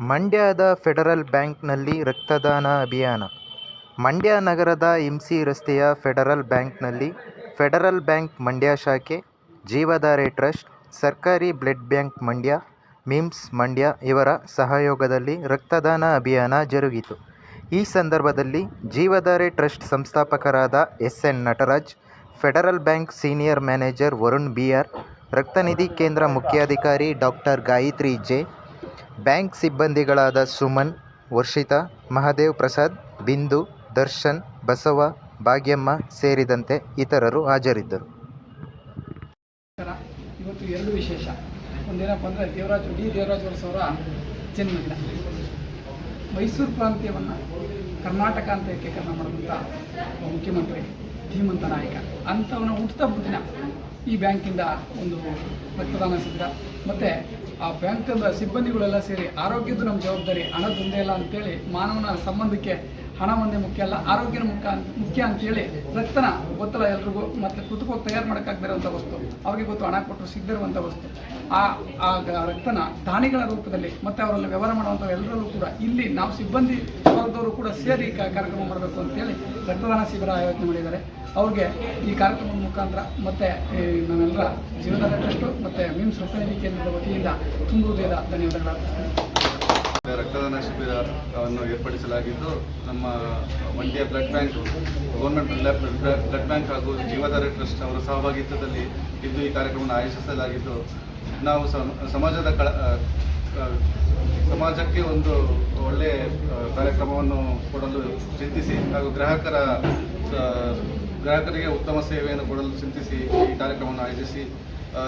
ಮಂಡ್ಯದ ಫೆಡರಲ್ ಬ್ಯಾಂಕ್ನಲ್ಲಿ ರಕ್ತದಾನ ಅಭಿಯಾನ. ಮಂಡ್ಯ ನಗರದ ಎಂಸಿ ರಸ್ತೆಯ ಫೆಡರಲ್ ಬ್ಯಾಂಕ್ನಲ್ಲಿ ಫೆಡರಲ್ ಬ್ಯಾಂಕ್ ಮಂಡ್ಯ ಶಾಖೆ ಜೀವಧಾರೆ ಟ್ರಸ್ಟ್, ಸರ್ಕಾರಿ blood bank Mandya, MIMS Mandya ಇವರ ಸಹಯೋಗದಲ್ಲಿ ರಕ್ತದಾನ ಅಭಿಯಾನ ಜರುಗಿತು. ಈ ಸಂದರ್ಭದಲ್ಲಿ ಜೀವಧಾರೆ ಟ್ರಸ್ಟ್ ಸಂಸ್ಥಾಪಕರಾದ S N Nataraj, Federal Bank senior manager Varun B R, ರಕ್ತನಿಧಿ ಕೇಂದ್ರ ಮುಖ್ಯಾಧಿಕಾರಿ ಡಾಕ್ಟರ್ ಗಾಯತ್ರಿ ಜೆ ಬ್ಯಾಂಕ್ ಸಿಬ್ಬಂದಿಗಳಾದ ಸುಮನ್, ವರ್ಷಿತಾ, ಮಹದೇವ್ ಪ್ರಸಾದ್, ಬಿಂದು, ದರ್ಶನ್, ಬಸವ, ಭಾಗ್ಯಮ್ಮ ಸೇರಿದಂತೆ ಇತರರು ಹಾಜರಿದ್ದರು. ಇವತ್ತು ಎರಡು ವಿಶೇಷ. ಒಂದೇನಪ್ಪ ಅಂದರೆ ದೇವರಾಜು, ಡಿ. ದೇವರಾಜ್ ಅವರ ಮೈಸೂರು ಪ್ರಾಂತ್ಯವನ್ನು ಕರ್ನಾಟಕ ಅಂತ ಏಕೀಕರಣ ಮಾಡುವಂಥ ಮುಖ್ಯಮಂತ್ರಿ. ಧೀಮಂತ ನಾಯಕ. ಅಂಥವನ ಹುಟ್ಟುತ್ತಾ ದಿನ ಈ ಬ್ಯಾಂಕಿಂದ ಒಂದು ರಕ್ತದಾನ ಸಿದ್ಧ. ಮತ್ತು ಆ ಬ್ಯಾಂಕದ ಸಿಬ್ಬಂದಿಗಳೆಲ್ಲ ಸೇರಿ ಆರೋಗ್ಯದ್ದು ನಮ್ಮ ಜವಾಬ್ದಾರಿ ಹಣದೊಂದೇ ಇಲ್ಲ ಅಂತೇಳಿ ಮಾನವನ ಸಂಬಂಧಕ್ಕೆ ಹಣ ಒಂದೇ ಮುಖ್ಯ ಅಲ್ಲ, ಆರೋಗ್ಯನ ಮುಖ್ಯ ಮುಖ್ಯ ಅಂತೇಳಿ ರಕ್ತನ ಗೊತ್ತಲ್ಲ ಎಲ್ರಿಗೂ ಮತ್ತು ಕೃತಕವಾಗಿ ತಯಾರು ಮಾಡೋಕ್ಕಾಗದಿರೋಂಥ ವಸ್ತು. ಅವ್ರಿಗೆ ಗೊತ್ತು ಹಣ ಕೊಟ್ಟರು ಸಿಗದಿರುವಂಥ ವಸ್ತು. ಆ ಆ ರಕ್ತನ ದಾನಿಗಳ ರೂಪದಲ್ಲಿ ಮತ್ತು ಅವರಲ್ಲಿ ವ್ಯವಹಾರ ಮಾಡುವಂಥ ಎಲ್ಲರಲ್ಲೂ ಕೂಡ ಇಲ್ಲಿ ನಾವು ಸಿಬ್ಬಂದಿ ವರ್ಗದವರು ಕೂಡ ಸೇರಿ ಕಾರ್ಯಕ್ರಮ ಮಾಡಬೇಕು ಅಂತೇಳಿ ರಕ್ತದಾನ ಶಿಬಿರ ಆಯೋಜನೆ ಮಾಡಿದ್ದಾರೆ. ಅವ್ರಿಗೆ ಈ ಕಾರ್ಯಕ್ರಮದ ಮುಖಾಂತರ ಮತ್ತು ನಾವೆಲ್ಲರ ಜೀವನದ ಟ್ರಸ್ಟು ಮತ್ತು ಮಿಮ್ಸ್ ರಕ್ತನಿಧಿ ಕೇಂದ್ರದ ವತಿಯಿಂದ ತುಂಬ ಹೃದಯದ ಧನ್ಯವಾದಗಳು. ರಕ್ತದಾನ ಶಿಬಿರವನ್ನು ಏರ್ಪಡಿಸಲಾಗಿದ್ದು, ನಮ್ಮ Mandya blood bank, government blood bank ಹಾಗೂ ಜೀವಾಧಾರ ಟ್ರಸ್ಟ್ ಅವರ ಸಹಭಾಗಿತ್ವದಲ್ಲಿ ಇಂದು ಈ ಕಾರ್ಯಕ್ರಮವನ್ನು ಆಯೋಜಿಸಲಾಗಿದ್ದು, ನಾವು ಸಮ- ಸಮಾಜದ ಕಳ ಸಮಾಜಕ್ಕೆ ಒಂದು ಒಳ್ಳೆಯ ಕಾರ್ಯಕ್ರಮವನ್ನು ಕೊಡಲು ಚಿಂತಿಸಿ ಹಾಗೂ ಗ್ರಾಹಕರ ಗ್ರಾಹಕರಿಗೆ ಉತ್ತಮ ಸೇವೆಯನ್ನು ಕೊಡಲು ಚಿಂತಿಸಿ ಈ ಕಾರ್ಯಕ್ರಮವನ್ನು ಆಯೋಜಿಸಿ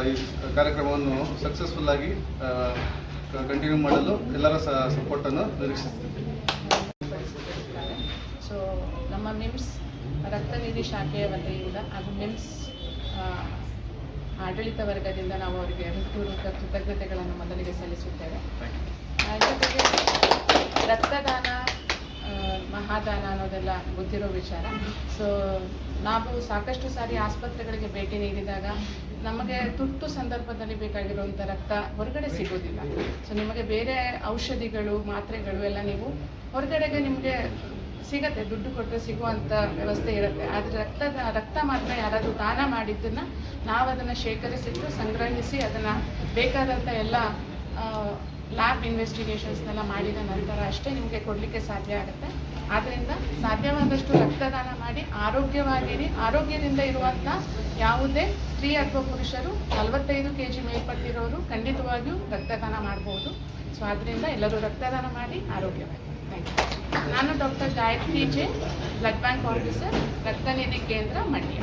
ಈ ಕಾರ್ಯಕ್ರಮವನ್ನು ಸಕ್ಸಸ್ಫುಲ್ಲಾಗಿ ಕಂಟಿನ್ಯೂ ಮಾಡಲು ಎಲ್ಲರ ಸ ಸಪೋರ್ಟನ್ನು ನಿರೀಕ್ಷಿಸ್ತೀವಿ. ಸೊ ನಮ್ಮ ಮಿಮ್ಸ್ ರಕ್ತನಿಧಿ ಶಾಖೆಯ ವತಿಯಿಂದ ಹಾಗೂ ಮಿಮ್ಸ್ ಆ, ಆಡಳಿತ ವರ್ಗದಿಂದ ನಾವು ಅವರಿಗೆ ಹೃತ್ಪೂರ್ವಕ ಕೃತಜ್ಞತೆಗಳನ್ನು ಮೊದಲಿಗೆ ಸಲ್ಲಿಸುತ್ತೇವೆ. ಜೊತೆಗೆ ರಕ್ತದಾನ ಮಹಾದಾನ ಅನ್ನೋದೆಲ್ಲ ಗೊತ್ತಿರೋ ವಿಚಾರ. ಸೊ ನಾವು ಸಾಕಷ್ಟು ಸಾರಿ ಆಸ್ಪತ್ರೆಗಳಿಗೆ ಭೇಟಿ ನೀಡಿದಾಗ ನಮಗೆ ತುರ್ತು ಸಂದರ್ಭದಲ್ಲಿ ಬೇಕಾಗಿರುವಂಥ ರಕ್ತ ಹೊರಗಡೆ ಸಿಗೋದಿಲ್ಲ. ಸೊ ನಿಮಗೆ ಬೇರೆ ಔಷಧಿಗಳು, ಮಾತ್ರೆಗಳು ಎಲ್ಲ ನೀವು ಹೊರಗಡೆಗೆ ನಿಮಗೆ ಸಿಗತ್ತೆ, ದುಡ್ಡು ಕೊಟ್ಟರೆ ಸಿಗುವಂಥ ವ್ಯವಸ್ಥೆ ಇರುತ್ತೆ. ಆದರೆ ರಕ್ತದ, ರಕ್ತ ಮಾತ್ರ ಯಾರಾದರೂ ದಾನ ಮಾಡಿದ್ದನ್ನು ನಾವು ಅದನ್ನು ಶೇಖರಿಸಿಟ್ಟು ಸಂಗ್ರಹಿಸಿ ಅದನ್ನು ಬೇಕಾದಂಥ ಎಲ್ಲ ಲ್ಯಾಬ್ ಇನ್ವೆಸ್ಟಿಗೇಷನ್ಸ್ನೆಲ್ಲ ಮಾಡಿದ ನಂತರ ಅಷ್ಟೇ ನಿಮಗೆ ಕೊಡಲಿಕ್ಕೆ ಸಾಧ್ಯ ಆಗುತ್ತೆ. ಆದ್ದರಿಂದ ಸಾಧ್ಯವಾದಷ್ಟು ರಕ್ತದಾನ ಮಾಡಿ ಆರೋಗ್ಯವಾಗಿರಿ. ಆರೋಗ್ಯದಿಂದ ಇರುವಂಥ ಯಾವುದೇ ಸ್ತ್ರೀ ಅಥವಾ ಪುರುಷರು ನಲವತ್ತೈದು ಕೆ ಜಿ ಮೇಲ್ಪಟ್ಟಿರೋರು ಖಂಡಿತವಾಗಿಯೂ ರಕ್ತದಾನ ಮಾಡ್ಬೋದು. ಸೊ ಆದ್ದರಿಂದ ಎಲ್ಲರೂ ರಕ್ತದಾನ ಮಾಡಿ ಆರೋಗ್ಯವಾಗಿ. ಥ್ಯಾಂಕ್ ಯು ನಾನು doctor Gayathri J, blood bank officer ರಕ್ತನಿಧಿ ಕೇಂದ್ರ ಮಂಡ್ಯ.